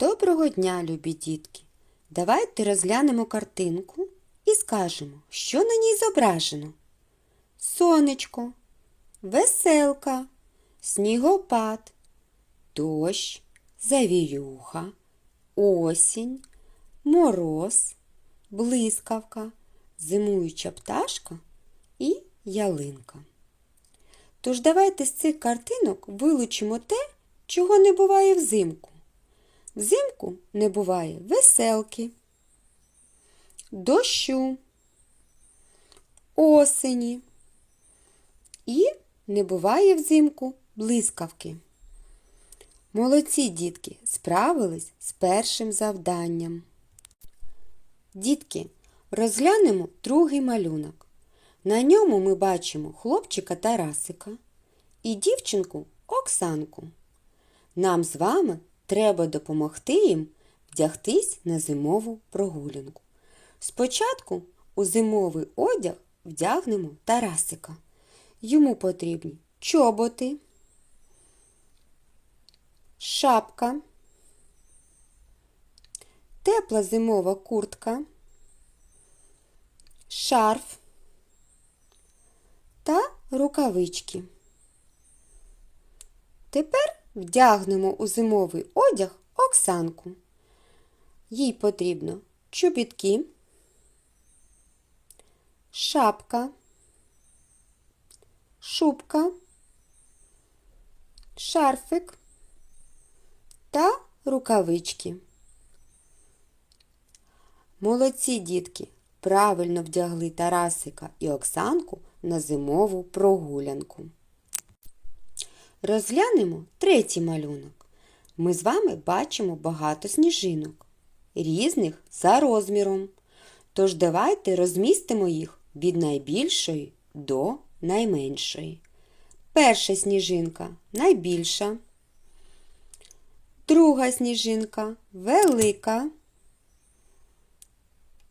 Доброго дня, любі дітки! Давайте розглянемо картинку і скажемо, що на ній зображено. Сонечко, веселка, снігопад, дощ, завірюха, осінь, мороз, блискавка, зимуюча пташка і ялинка. Тож давайте з цих картинок вилучимо те, чого не буває взимку. Взимку не буває веселки, дощу, осені і не буває взимку блискавки. Молодці дітки справились з першим завданням. Дітки, розглянемо другий малюнок. На ньому ми бачимо хлопчика Тарасика і дівчинку Оксанку. Нам з вами треба допомогти їм вдягтись на зимову прогулянку. Спочатку у зимовий одяг вдягнемо Тарасика. Йому потрібні чоботи, шапка, тепла зимова куртка, шарф та рукавички. Тепер вдягнемо у зимовий одяг Оксанку. Їй потрібно чобітки, шапка, шубка, шарфик та рукавички. Молодці дітки правильно вдягли Тарасика і Оксанку на зимову прогулянку. Розглянемо третій малюнок. Ми з вами бачимо багато сніжинок, різних за розміром. Тож давайте розмістимо їх від найбільшої до найменшої. Перша сніжинка найбільша. Друга сніжинка велика.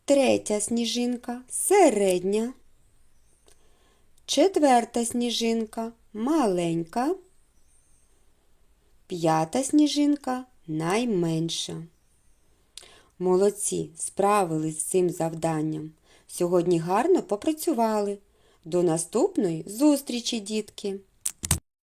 Третя сніжинка середня. Четверта сніжинка маленька. П'ята сніжинка найменша. Молодці справились з цим завданням. Сьогодні гарно попрацювали. До наступної зустрічі, дітки!